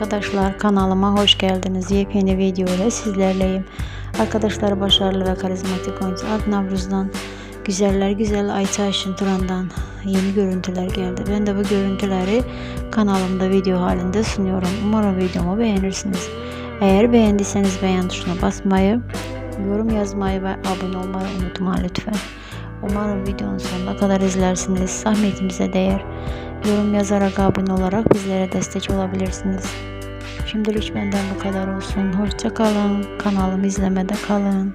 Arkadaşlar kanalıma hoş geldiniz. Yepyeni video ile sizlerleyim. Arkadaşlar başarılı ve karizmatik oyuncu Alp Navruz'dan güzeller güzel Ayça Ayşin Turan'dan yeni görüntüler geldi. Ben de bu görüntüleri kanalımda video halinde sunuyorum. Umarım videomu beğenirsiniz. Eğer beğendiyseniz beğen tuşuna basmayı, yorum yazmayı ve abone olmayı unutma lütfen. Umarım videonun sonuna kadar izlersiniz. Zahmetimize değer. Yorum yazarak abone olarak bizlere destek olabilirsiniz. Şimdilik benden bu kadar olsun. Hoşça kalın. Kanalımı izlemede kalın.